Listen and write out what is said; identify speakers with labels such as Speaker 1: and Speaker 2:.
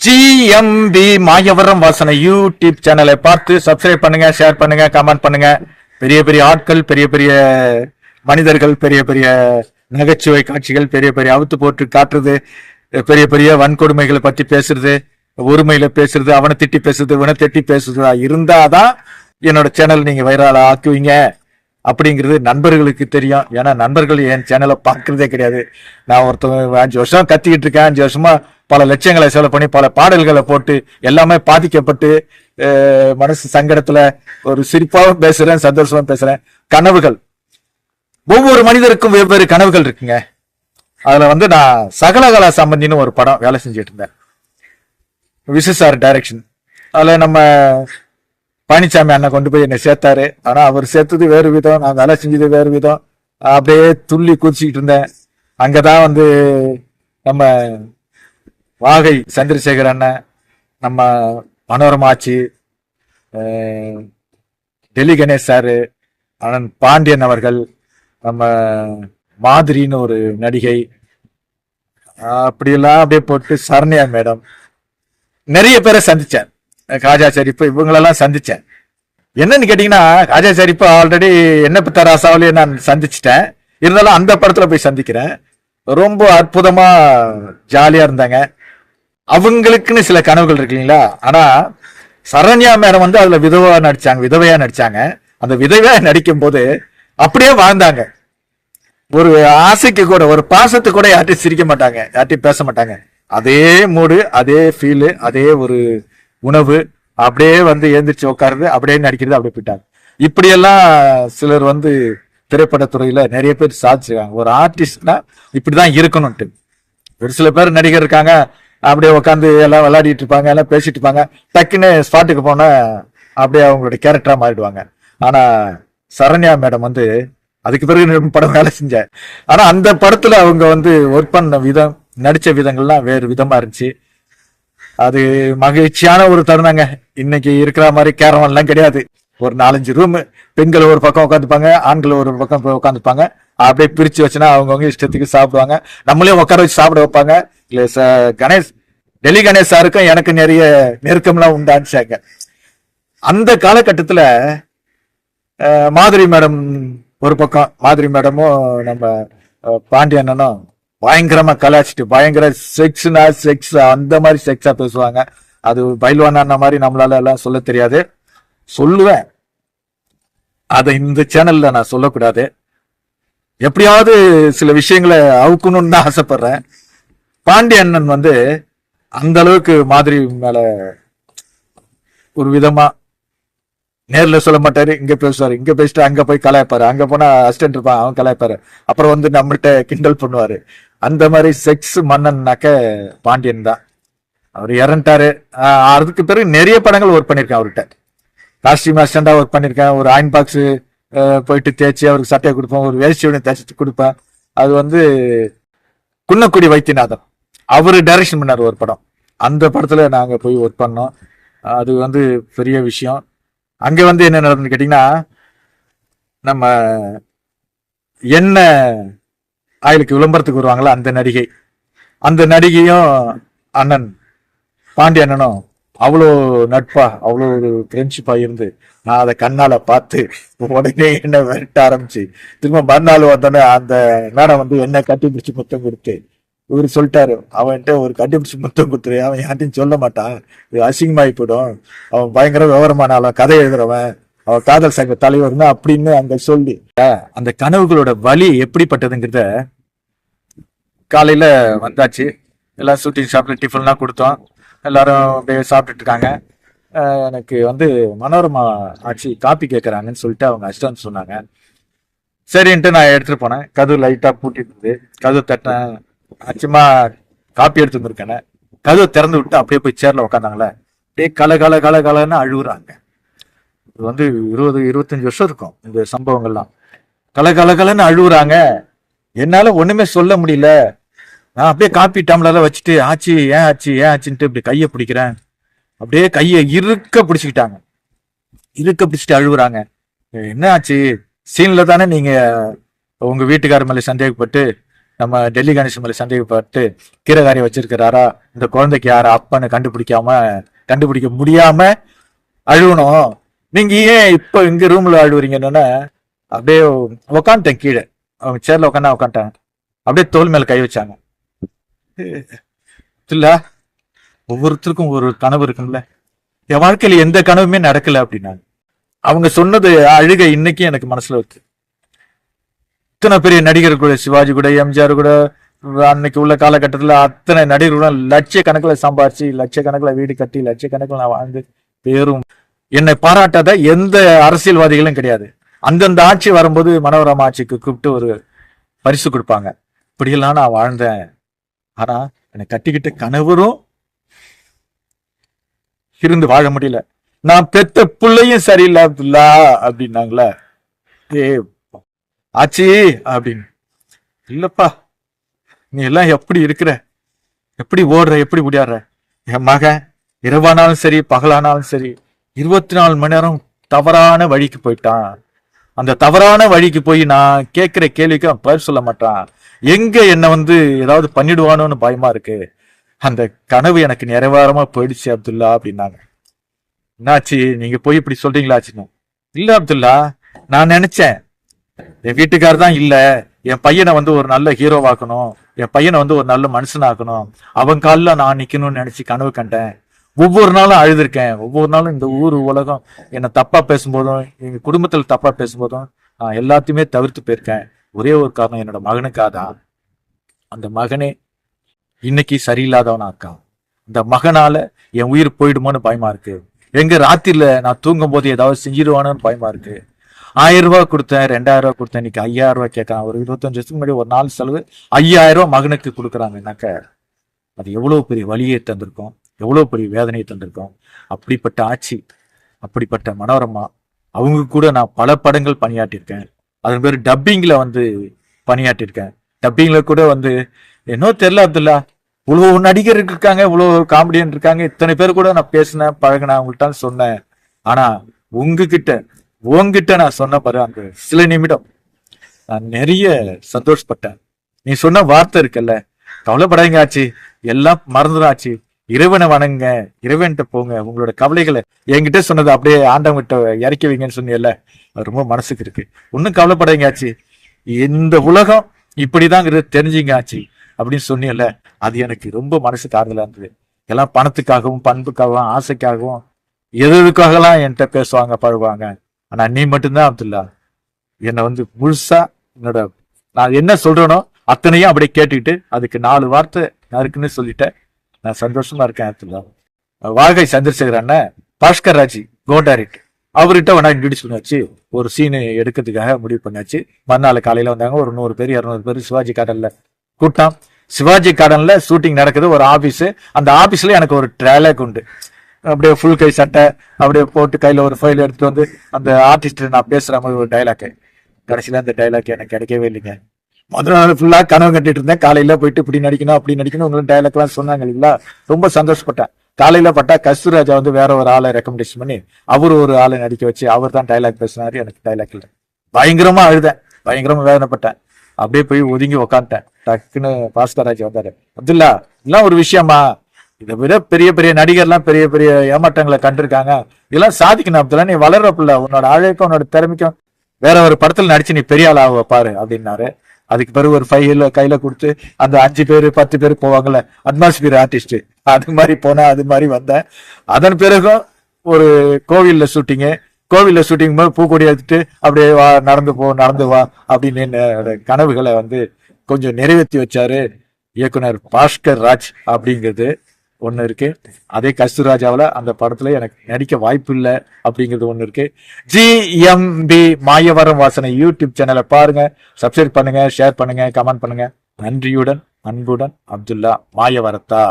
Speaker 1: GMP Mayavaram வாசனை YouTube சேனலை பார்த்து சப்ஸ்கிரைப் பண்ணுங்க ஷேர் பண்ணுங்க கமெண்ட் பண்ணுங்க. பெரிய பெரிய ஆட்கள் பெரிய பெரிய மனிதர்கள் பெரிய பெரிய நகைச்சுவை காட்சிகள் பெரிய பெரிய அவுத்து போட்டு காட்டுறது பெரிய பெரிய வன்கொடுமைகளை பத்தி பேசுறது ஒருமையில பேசுறது அவனை திட்டி பேசுறது இவனை திட்டி பேசுறதா இருந்தாதான் என்னோட சேனல் நீங்க வைரலா ஆக்குவீங்க அப்படிங்கிறது நண்பர்களுக்கு தெரியும். ஏன்னா நண்பர்கள் என் சேனலை பார்க்கறதே கிடையாது. நான் ஒருத்தவங்க அஞ்சு வருஷம் கத்திக்கிட்டு இருக்கேன். அஞ்சு வருஷமா பல லட்சங்களை செலவு பண்ணி பல பாடல்களை போட்டு எல்லாமே பாதிக்கப்பட்டு மனசு சங்கடத்துல ஒரு சிரிப்பாகவும் பேசுறேன் சந்தோஷமா பேசுறேன். கனவுகள். ஒவ்வொரு மனிதருக்கும் வெவ்வேறு கனவுகள் இருக்குங்க. அதுல வந்து நான் சகலகலா சம்பந்தின்னு ஒரு படம் வேலை செஞ்சுட்டு இருந்தேன். விசுசார் டைரக்ஷன் அதுல நம்ம பழனிசாமி அண்ணன் கொண்டு போய் என்னை சேர்த்தாரு. ஆனா அவர் சேர்த்தது வேறு விதம். நான் வேலை செஞ்சது வேறு விதம். அப்படியே துள்ளி குதிச்சுக்கிட்டு இருந்தேன். அங்கதான் வந்து நம்ம வாகை சந்திரசேகர் அண்ணன் நம்ம மனோரமாச்சி டெல்லி கணேஷ் சாரு அண்ணன் பாண்டியன் அவர்கள் நம்ம மாதிரின்னு ஒரு நடிகை. அப்படியெல்லாம் அப்படியே போட்டு சரண்யா மேடம். நிறைய பேரை சந்திச்சேன். காஜா சரிப்பு இவங்களெல்லாம் சந்திச்சேன். என்னன்னு கேட்டீங்கன்னா சார் இப்ப ஆல்ரெடி என்ன பித்த ராசாவிலேயே நான் சந்திச்சிட்டேன். இருந்தாலும் அந்த படத்துல போய் சந்திக்கிறேன். ரொம்ப அற்புதமா ஜாலியா இருந்தாங்க. அவங்களுக்குன்னு சில கனவுகள் இருக்கு இல்லைங்களா? ஆனா சரண்யா மேடம் வந்து அதுல விதவா நடிச்சாங்க விதவையா நடிச்சாங்க. அந்த விதவையா நடிக்கும் போது அப்படியே வாழ்ந்தாங்க. ஒரு ஆசைக்கு கூட ஒரு பாசத்துக்கு கூட யார்ட்டையும் சிரிக்க மாட்டாங்க யார்ட்டையும் பேச மாட்டாங்க. அதே மூடு அதே ஃபீலு அதே ஒரு உணவு. அப்படியே வந்து எழுந்திரிச்சு உட்காருது அப்படியே நடிக்கிறது அப்படியே போயிட்டாங்க. இப்படியெல்லாம் சிலர் வந்து திரைப்படத்துறையில நிறைய பேர் சாதிச்சிருக்காங்க. ஒரு ஆர்டிஸ்ட்னா இப்படிதான் இருக்கணும்ட்டு ஒரு சில பேர் நடிகர் இருக்காங்க அப்படியே உட்காந்து எல்லாம் விளையாடிட்டு இருப்பாங்க எல்லாம் பேசிட்டு இருப்பாங்க. டக்குன்னு ஸ்பாட்டுக்கு போனா அப்படியே அவங்களுடைய கேரக்டரா மாறிடுவாங்க. ஆனா சரண்யா மேடம் வந்து அதுக்கு பிறகு படம் வேலை செஞ்சேன் ஆனா அந்த படத்துல அவங்க வந்து ஒர்க் பண்ண விதம் நடிச்ச விதங்கள்லாம் வேறு விதமா இருந்துச்சு. அது மகிழ்ச்சியான ஒரு தருணங்க. இன்னைக்கு இருக்கிற மாதிரி கேரம் எல்லாம் கிடையாது. ஒரு நாலஞ்சு ரூம் பெண்கள் ஒரு பக்கம் உட்காந்துப்பாங்க ஆண்கள் ஒரு பக்கம் உட்காந்துப்பாங்க அப்படியே பிரிச்சு வச்சுனா அவங்கவுங்க இஷ்டத்துக்கு சாப்பிடுவாங்க. நம்மளே உட்கார வச்சு சாப்பிட வைப்பாங்க. இல்லை ச- கணேஷ் டெல்லி கணேஷ் சாருக்கும் எனக்கு நிறைய நெருக்கம்லாம் உண்டாச்சாங்க. அந்த காலகட்டத்தில் மாதிரி மேடம் ஒரு பக்கம் மாதிரி மேடமும் நம்ம அஹ், பயங்கரமா கலாச்சிட்டு பயங்கர செக்ஸ்னா செக்ஸ் அந்த மாதிரி செக்ஸா பேசுவாங்க. அது பயில்வான மாதிரி நம்மளால எல்லாம் சொல்ல தெரியாது. சொல்லுவேன். அதை இந்த சேனல்ல நான் சொல்லக்கூடாது. எப்படியாவது சில விஷயங்களை அவுக்கணும்னு தான் ஆசைப்படுறேன். பாண்டிய அண்ணன் வந்து அந்த அளவுக்கு மாதிரி மேல ஒரு விதமா நேர்ல சொல்ல மாட்டாரு. இங்க பேசுவாரு இங்க பேசிட்டு அங்க போய் கலாய்ப்பாரு. அங்க போனா அசிஸ்டன்ட் இருப்பான் அவன் கலாய்ப்பாரு. அப்புறம் வந்து நம்மள்கிட்ட கிண்டல் பண்ணுவாரு. அந்த மாதிரி செக்ஸ் மன்னன்னாக்க பாண்டியன் தான். அவர் இறந்துட்டாரு. அதுக்கு பிறகு நிறைய படங்கள் ஒர்க் பண்ணியிருக்கேன் அவர்கிட்ட. காஸ்டியூம் அசிஸ்டண்டா ஒர்க் பண்ணியிருக்கேன். ஒரு அயன் பாக்ஸ் போயிட்டு தேய்ச்சி அவருக்கு சட்டையை கொடுப்பேன். ஒரு வேஷ்டியோட தேய்ச்சி கொடுப்பேன். அது வந்து குன்னக்குடி வைத்தியநாதன். அவர் டைரக்ஷன் பண்ணார் ஒரு படம். அந்த படத்தில் நாங்கள் போய் ஒர்க் பண்ணோம். அது வந்து பெரிய விஷயம். அங்கே வந்து என்ன நடந்ததுன்னு கேட்டிங்கன்னா நம்ம என்ன ஆயிலுக்கு விளம்பரத்துக்கு வருவாங்களா அந்த நடிகை. அந்த நடிகையும் அண்ணன் பாண்டிய அண்ணனும் அவ்வளோ நட்பா அவ்வளோ ஒரு ஃப்ரெண்ட்ஷிப்பா இருந்து நான் அதை கண்ணால பார்த்து உடனே என்ன விரட்ட ஆரம்பிச்சு. திரும்ப மறுநாள் வந்தோடனே அந்த மேடம் வந்து என்ன கட்டி பிடிச்சி முத்தம் கொடுத்து? இவரு சொல்லிட்டாரு. அவன்கிட்ட ஒரு கட்டி பிடிச்சி முத்தம் கொடுத்துரு. அவன் யார்ட்டையும் சொல்ல மாட்டான். இது அசிங்கமாயி போயிடும். அவன் பயங்கர விவரமான ஆளும் கதை எழுதுறவன். அவன் காதல் சங்க தலைவர்னா அப்படின்னு அங்க சொல்லி அந்த கனவுகளோட வலி எப்படிப்பட்டதுங்கிறத காலையில வந்தாச்சு. எல்லாம் ஷூட்டிங் ஷாப்ல டிஃபன்லாம் கொடுத்தோம். எல்லாரும் அப்படியே சாப்பிட்டுட்டு இருக்காங்க. எனக்கு வந்து மனோரமா ஆச்சு. காப்பி கேட்கறாங்கன்னு சொல்லிட்டு அவங்க அஷ்டம் சொன்னாங்க. சரின்ட்டு நான் எடுத்துட்டு போனேன். கதவு லைட்டா பூட்டிட்டு இருந்தது கதவு தட்டினேன். அச்சுமா காப்பி எடுத்து வந்திருக்கேன் கதவு திறந்து விட்டு அப்படியே போய் சேர்ல உட்காந்தாங்களே அப்படியே கல கல கல கலன்னு அழுகுறாங்க. இது வந்து இருபது இருபத்தஞ்சு வருஷம் இருக்கும் இந்த சம்பவங்கள்லாம். கல கல கலன்னு அழுகுறாங்க என்னால ஒண்ணுமே சொல்ல முடியல. நான் அப்படியே காப்பி டம்ளர்ல வச்சுட்டு ஆச்சு ஏன் ஆச்சு ஏன் ஆச்சுன்ட்டு இப்படி கையை பிடிக்கிறேன். அப்படியே கையை இறுக்க பிடிச்சிக்கிட்டாங்க. இறுக்க பிடிச்சிட்டு அழுகுறாங்க என்ன ஆச்சு? சீன்ல தானே நீங்க உங்க வீட்டுக்கார மேல சந்தேகப்பட்டு நம்ம டெல்லி கணேசன் மேல சந்தேகப்பட்டு கீரைகாரி வச்சிருக்கிறாரா? இந்த குழந்தைக்கு யார அப்பன்னு கண்டுபிடிக்காம கண்டுபிடிக்க முடியாம அழுவணும். நீங்க ஏன் இப்ப இங்க ரூம்ல அழுவுறீங்கன்னா அப்படியே உக்காந்துட்டேன் கீழே. அவங்க சேர்ல உக்காந்தா உட்காந்துட்டேன் அப்படியே தோல் மேல கை வச்சாங்க. இல்ல ஒவ்வொருத்தருக்கும் ஒரு கனவு இருக்கும்ல. என் வாழ்க்கையில எந்த கனவுமே நடக்கல அப்படின்னாங்க அவங்க சொன்னது அழுகை இன்னைக்கு எனக்கு மனசுல இருக்கு இத்தனை பெரிய நடிகர் கூட சிவாஜி கூட எம்ஜிஆர் கூட அன்னைக்கு உள்ள காலகட்டத்தில் அத்தனை நடிகர்களும் லட்சக்கணக்கில் சம்பாரிச்சு லட்சக்கணக்கில் வீடு கட்டி லட்சக்கணக்கில் நான் வாழ்ந்து பேரும் என்னை பாராட்டாத எந்த அரசியல்வாதிகளும் கிடையாது. அந்தந்த ஆட்சி வரும்போது மனோரமா ஆட்சிக்கு கூப்பிட்டு ஒரு பரிசு கொடுப்பாங்க. இப்படியெல்லாம் நான் வாழ்ந்தேன். ஆனா என்னை கட்டிக்கிட்ட கணவரும் இருந்து வாழ முடியல. நான் பெத்த பிள்ளையும் சரியில்லை அப்துல்லா அப்படின்னாங்களே. ஏ ஆச்சி அப்படின்னு. இல்லப்பா நீ எல்லாம் எப்படி இருக்கிற? எப்படி ஓடுற? எப்படி முடியாடுற என் மகன் இரவானாலும் சரி பகலானாலும் சரி இருபத்தி நாலு மணி நேரம் தவறான வழிக்கு போயிட்டான். அந்த தவறான வழிக்கு போய் நான் கேட்குற கேள்விக்கு அவன் பதில் சொல்ல மாட்டான். எங்க என்னை வந்து ஏதாவது பண்ணிடுவானோன்னு பயமா இருக்கு. அந்த கனவு எனக்கு நிறைவேறமா போயிடுச்சு அப்துல்லா அப்படின்னாங்க. என்னாச்சு? நீங்க போய் இப்படி சொல்றீங்களா இல்ல அப்துல்லா நான் நினைச்சேன். என் வீட்டுக்காரர் தான் இல்ல. என் பையனை வந்து ஒரு நல்ல ஹீரோவாக்கணும் என் பையனை வந்து ஒரு நல்ல மனுஷனாக்கணும். அவன் காலில் நான் நிக்கணும்னு நினைச்சு கனவு கண்டேன். ஒவ்வொரு நாளும் அழுதுருக்கேன். ஒவ்வொரு நாளும் இந்த ஊர் உலகம் என்னை தப்பா பேசும்போதும் எங்க குடும்பத்துல தப்பா பேசும்போதும் நான் எல்லாத்தையுமே தவிர்த்து போயிருக்கேன். ஒரே ஒரு காரணம் என்னோட மகனுக்காக தான் அந்த மகனே இன்னைக்கு சரியில்லாதவனா இருக்கான். இந்த மகனால என் உயிர் போயிடுமோன்னு பயமா இருக்கு. எங்க ராத்திரில நான் தூங்கும் போது ஏதாவது செஞ்சிருவானோன்னு பயமா இருக்கு. ஆயிரம் ரூபாய் கொடுத்தேன் ரெண்டாயிரம் ரூபாய் கொடுத்தேன் இன்னைக்கு ஐயாயிரம் ரூபாய் கேட்கறான். ஒரு இருபத்தஞ்சு வருஷத்துக்கு முன்னாடி ஒரு நாள் செலவு ஐயாயிரம் ரூபாய் மகனுக்கு கொடுக்குறாங்கனாக்க அது எவ்வளவு பெரிய வழியை தந்திருக்கோம். எவ்வளோ பெரிய வேதனையை தந்திருக்கோம். அப்படிப்பட்ட ஆட்சி அப்படிப்பட்ட மனோரமா அவங்க கூட நான் பல படங்கள் பணியாற்றியிருக்கேன். அதன் பேர் டப்பிங்கில் வந்து பணியாற்றியிருக்கேன். டப்பிங்கில் கூட வந்து என்னோ தெரில அப்துல்லா இவ்வளோ நடிகர் இருக்காங்க இவ்வளோ காமெடியன் இருக்காங்க இத்தனை பேர் கூட நான் பேசினேன் பழகினேன் அவங்கள்ட்ட சொன்னேன். ஆனால் உங்ககிட்ட உங்ககிட்ட நான் சொன்ன பாரு அந்த சில நிமிடம் நான் நிறைய சந்தோஷப்பட்டேன். நீ சொன்ன வார்த்தை இருக்குல்ல கவலைப்படாதீங்க ஆச்சு எல்லாம் மறந்துடாச்சு இறைவனை வணங்க இறைவன்கிட்ட போங்க. உங்களோட கவலைகளை என்கிட்ட சொன்னது அப்படியே ஆண்டவங்கிட்ட இறக்கி வைங்கன்னு சொன்னீங்கல்ல அது ரொம்ப மனசுக்கு இருக்கு. ஒன்றும் கவலைப்படாதீங்க ஆச்சு. இந்த உலகம் இப்படிதாங்கிறது தெரிஞ்சுங்க ஆச்சு அப்படின்னு சொன்னீங்கல்ல அது எனக்கு ரொம்ப மனசுக்கு ஆறுதலாக இருந்தது. எல்லாம் பணத்துக்காகவும் பண்புக்காகவும் ஆசைக்காகவும் எது எதுக்காகலாம் என்கிட்ட பேசுவாங்க பழகுவாங்க. ஆனா நீ மட்டும்தான் அப்துல்லா. என்னை வந்து முழுசா என்னோட நான் என்ன சொல்றேனோ அத்தனையும் அப்படியே கேட்டுக்கிட்டு அதுக்கு நாலு வார்த்தை நறுக்குன்னு சொல்லிட்டேன். நான் சந்தோஷமா இருக்கேன் அப்துல்லா வாகை சந்திரசேகர் அண்ணன் பாஸ்கர் ராஜி கோண்டாரிட் அவர்கிட்ட வேணா இன்ட்ரடியூஸ் பண்ணாச்சு ஒரு சீனு எடுக்கிறதுக்காக முடிவு பண்ணாச்சு மறுநாள் காலையில வந்தாங்க. ஒரு நூறு பேர் இரநூறு பேர் சிவாஜி கார்டன்ல கூட்டம். சிவாஜி கார்டன்ல ஷூட்டிங் நடக்குது. ஒரு ஆபீஸ் அந்த ஆபீஸ்ல எனக்கு ஒரு ட்ரைலாக் உண்டு. அப்படியே ஃபுல் கை சட்டை அப்படியே போட்டு கையில ஒரு ஃபைல் எடுத்துட்டு வந்து அந்த ஆர்டிஸ்ட் நான் பேசுற மாதிரி ஒரு டைலாக் கடைசியில அந்த டைலாக் எனக்கு கிடைக்கவே இல்லைங்க. முதல் நாள் ஃபுல்லா கனவு கட்டிட்டு இருந்தேன். காலையில போயிட்டு இப்படி நடிக்கணும் அப்படி நடிக்கணும் உங்களுக்கு டைலாக் எல்லாம் சொன்னாங்க இல்லைங்களா? ரொம்ப சந்தோஷப்பட்டேன். காலையில பட்டா கஸ்தூராஜா வந்து வேற ஒரு ஆளை ரெக்கமெண்டேஷன் பண்ணி அவர் ஒரு ஆளை நடிக்க வச்சு அவர் தான் டைலாக் பேசினாரு எனக்கு டைலாக் இல்லை. பயங்கரமா அழுதேன். பயங்கரமா வேதனைப்பட்டேன். அப்படியே போய் ஒதுங்கி உக்காந்துட்டேன். டக்குன்னு பாஸ்கர் வந்தாரு. அப்துல்லா இதெல்லாம் ஒரு விஷயமா? இதை விட பெரிய பெரிய நடிகர்லாம் பெரிய பெரிய ஏமாற்றங்களை கண்டிருக்காங்க. இதெல்லாம் சாதிக்கணும் அப்துல்லா. நீ வளர்ற பிள்ளை உன்னோட அழகும் உன்னோட திறமைக்கும் வேற ஒரு படத்துல நடிச்சு நீ பெரிய ஆள் பாரு அப்படின்னாரு. அதுக்கு பிறகு ஒரு ஃபைல கையில கொடுத்து அந்த அஞ்சு பேர் பத்து பேர் போவாங்கல்ல அட்மாஸ்பியர் ஆர்டிஸ்ட் அது மாதிரி போனேன் அது மாதிரி வந்தேன் அதன் பிறகும் ஒரு கோவில்ல ஷூட்டிங்கு கோவில்ல ஷூட்டிங் போது பூக்கொடி எடுத்துட்டு அப்படியே வா நடந்து போ நடந்து வா அப்படின்னு கனவுகளை வந்து கொஞ்சம் நிறைவேற்றி வச்சாரு இயக்குனர் பாஸ்கர் ராஜ் அப்படிங்கிறது. ஒன்று இருக்கு. அதே கஸ்தூராஜாவில் அந்த படத்தில் எனக்கு நடிக்க வாய்ப்பு இல்லை அப்படிங்கிறது ஒன்று இருக்கு. ஜிஎம்பி மாயவரம் வாசனை யூடியூப் சேனலை பாருங்க. சப்ஸ்கிரைப் பண்ணுங்க ஷேர் பண்ணுங்க கமெண்ட் பண்ணுங்க. நன்றியுடன் அன்புடன் அப்துல்லா மாயவரத்தா.